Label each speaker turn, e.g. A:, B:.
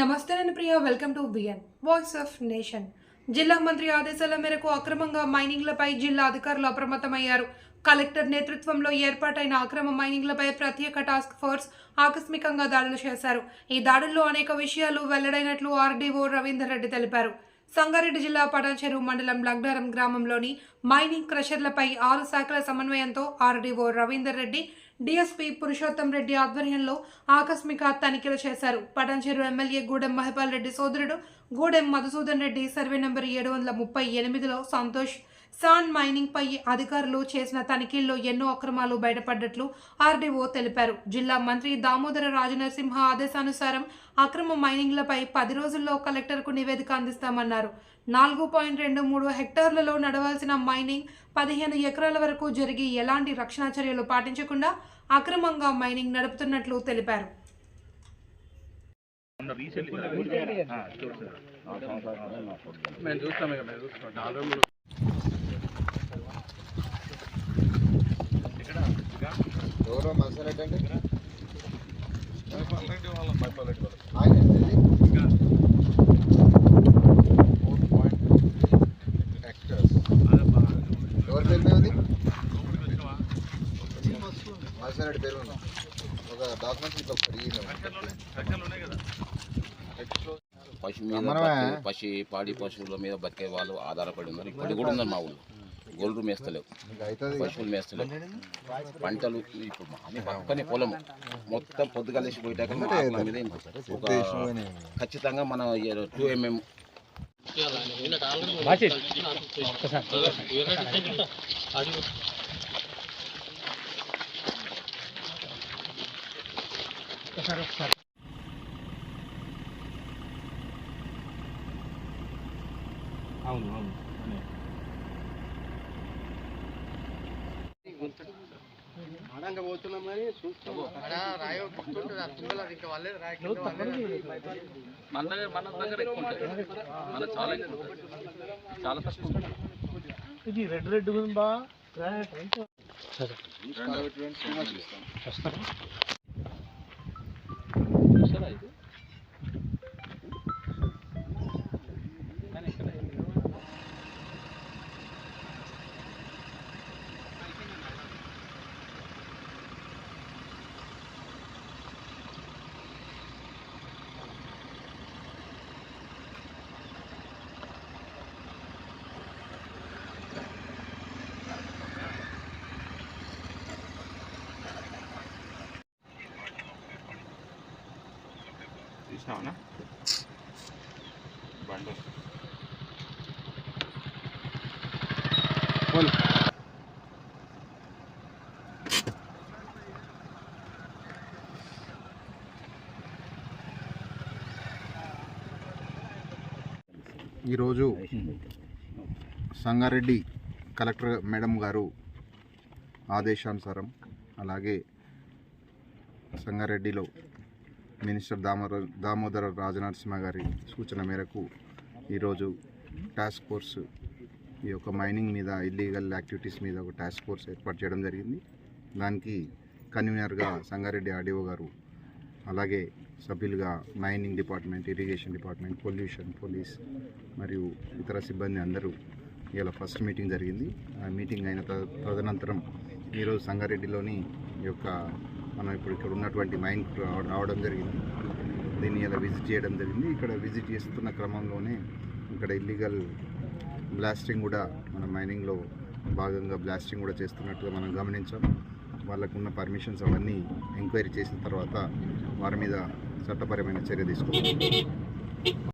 A: నమస్తే నేను Priya welcome to BN voice of nation జిల్లా మంత్రి ఆదేశాల మేరకు అక్రమంగా మైనింగ్లపై జిల్లా అధికారులు అప్రమత్తమయ్యారు. కలెక్టర్ నేతృత్వంలో ఏర్పాటైన అక్రమ మైనింగ్లపై ప్రత్యేక టాస్క్ ఫోర్స్ ఆకస్మికంగా దాడులు చేశారు. ఈ దాడుల్లో అనేక విషయాలు వెల్లడైనట్లు ఆర్డీఓ రవీందర్ రెడ్డి తెలిపారు. సంగారెడ్డి జిల్లా పటాన్చెరు మండలం లగ్నారం గ్రామంలోని మైనింగ్ క్రషర్లపై ఆరు శాఖల సమన్వయంతో ఆర్డీఓ రవీందర్ రెడ్డి డీఎస్పీ పురుషోత్తం రెడ్డి ఆధ్వర్యంలో ఆకస్మిక తనిఖీలు చేశారు. పటాన్చెరు ఎమ్మెల్యే గూడెం మహిపాల్ రెడ్డి సోదరుడు గూడెం మధుసూదన్ రెడ్డి సర్వే నంబర్ ఏడు వందల ముప్పై ఎనిమిదిలో సంతోష్ సాన్ మైనింగ్ పై అధికారులు చేసిన తనిఖీల్లో ఎన్నో అక్రమాలు బయటపడ్డట్లు ఆర్డీఓ తెలిపారు. జిల్లా మంత్రి దామోదర రాజనరసింహ ఆదేశానుసారం అక్రమ మైనింగ్లపై పది రోజుల్లో కలెక్టర్కు నివేదిక అందిస్తామన్నారు. నాలుగు పాయింట్ రెండు మూడు హెక్టార్లలో నడవాల్సిన మైనింగ్ పదిహేను ఎకరాల వరకు జరిగి ఎలాంటి రక్షణ చర్యలు పాటించకుండా అక్రమంగా మైనింగ్ నడుపుతున్నట్లు తెలిపారు.
B: మేము చూస్తాం ఇక మేము చూస్తాం నాలుగు మూడు
C: ఎవరో మసారెడ్డి అండి ఆయన ఇది ఫోర్ పాయింట్ హెక్టర్స్ ఎవరి పేరు మీద ఉంది? మసారెడ్డి పేరు ఉంది. ఒక డాక్యుమెంట్ ఇట్లా ఒకటి
D: పశు పశు పాడి పశువుల మీద బతికే వాళ్ళు ఆధారపడి ఉన్నారు. ఇప్పుడు కూడా ఉన్నారు మా ఊళ్ళో. గొర్రెలు మేస్తలేవు. పశువులు మేస్తలేవు. పంటలు ఇప్పుడు మాది పక్కనే పొలం మొత్తం పొద్దుగలేసి పోయేటాక మా ఆకుల మీద ఒక ఖచ్చితంగా మన టూ ఎంఎం.
B: అవును అవును. ఆడంగా పోతున్నాం కానీ చూస్తాం
E: మన దగ్గర మన దగ్గర ఎక్కువ ఉంటుంది మన చాలా తక్కువ
B: ఇది రెడ్ రెడ్ ఉందా చూసినావా బండి.
C: ఈరోజు సంగారెడ్డి కలెక్టర్ మేడం గారు ఆదేశానుసారం అలాగే సంగారెడ్డిలో మినిస్టర్ దామోదర దామోదర రాజనరసింహ గారి సూచన మేరకు ఈరోజు టాస్క్ ఫోర్స్ ఈ యొక్క మైనింగ్ మీద ఇల్లీగల్ యాక్టివిటీస్ మీద ఒక టాస్క్ ఫోర్స్ ఏర్పాటు చేయడం జరిగింది. దానికి కన్వీనర్గా సంగారెడ్డి ఆర్డీఓ గారు అలాగే సభ్యులుగా mining department irrigation department pollution police మరియు ఇతర సిబ్బంది అందరూ ఇలా ఫస్ట్ మీటింగ్ జరిగింది. ఆ మీటింగ్ అయిన తదనంతరం ఈరోజు సంగారెడ్డిలోని ఈ యొక్క మనం ఇప్పుడు ఇక్కడ ఉన్నటువంటి మైన్ రావడం జరిగింది. దీన్ని ఇలా విజిట్ చేయడం జరిగింది. ఇక్కడ విజిట్ చేస్తున్న క్రమంలోనే ఇక్కడ ఇల్లీగల్ బ్లాస్టింగ్ కూడా మన మైనింగ్లో భాగంగా బ్లాస్టింగ్ కూడా చేస్తున్నట్టుగా మనం గమనించాం. వాళ్ళకున్న పర్మిషన్స్ అవన్నీ ఎంక్వైరీ చేసిన తర్వాత వారి మీద చట్టపరమైన చర్య తీసుకుంటాం.